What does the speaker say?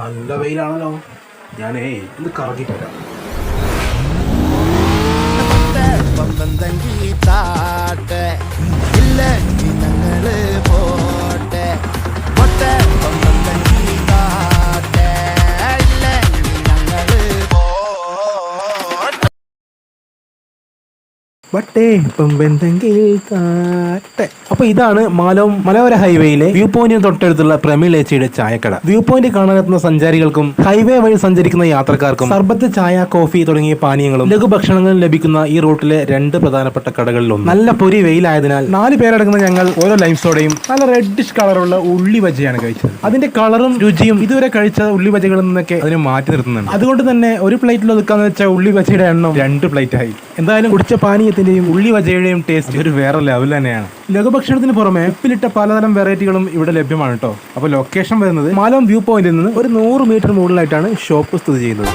നല്ല വെയിലാണല്ലോ. ഞാനേ ഇത് കറങ്ങിട്ട് ബട്ടേ പമ്പെന്തെങ്കിൽ കാട്ടെ. അപ്പൊ ഇതാണ് മാലോ മലയോര ഹൈവേയിലെ വ്യൂ പോയിന്റിന് തൊട്ടടുത്തുള്ള പ്രമിളേച്ചിയുടെ ചായക്കട. വ്യൂ പോയിന്റ് കാണാനെത്തുന്ന സഞ്ചാരികൾക്കും ഹൈവേ വഴി സഞ്ചരിക്കുന്ന യാത്രക്കാർക്കും സർബത്ത് ചായ കോഫി തുടങ്ങിയ പാനീയങ്ങളും ലഘുഭക്ഷണങ്ങളും ലഭിക്കുന്ന ഈ റൂട്ടിലെ രണ്ട് പ്രധാനപ്പെട്ട കടകളിലും നല്ല പൊരി വെയിലായതിനാൽ നാല് പേരടങ്ങുന്ന ഞങ്ങൾ ഓരോ ലൈംസോടെയും നല്ല റെഡിഷ് കളറുള്ള ഉള്ളി ബജയാണ് കഴിച്ചത്. അതിന്റെ കളറും രുചിയും ഇതുവരെ കഴിച്ച ഉള്ളി ബജകളിൽ നിന്നൊക്കെ അതിനെ മാറ്റി നിർത്തുന്നുണ്ട്. അതുകൊണ്ട് തന്നെ ഒരു പ്ലേറ്റിൽ ഒതുക്കാന്ന് വെച്ച ഉള്ളി ബജയുടെ എണ്ണം രണ്ട് പ്ലേറ്റ് ആയി. എന്തായാലും കുടിച്ച പാനീയത്തിന്റെയും ഉള്ളി വജയുടെയും ടേസ്റ്റ് ഒരു വേറെ ലെവൽ തന്നെയാണ്. ലഘുഭക്ഷണത്തിന് പുറമെ ഉപ്പിലിട്ട പലതരം വെറൈറ്റികളും ഇവിടെ ലഭ്യമാണ് കേട്ടോ അപ്പോൾ ലൊക്കേഷൻ വരുന്നത് മാലം വ്യൂ പോയിന്റിൽ നിന്ന് ഒരു നൂറ് മീറ്റർ മുകളിലായിട്ടാണ് ഷോപ്പ് സ്ഥിതി ചെയ്യുന്നത്.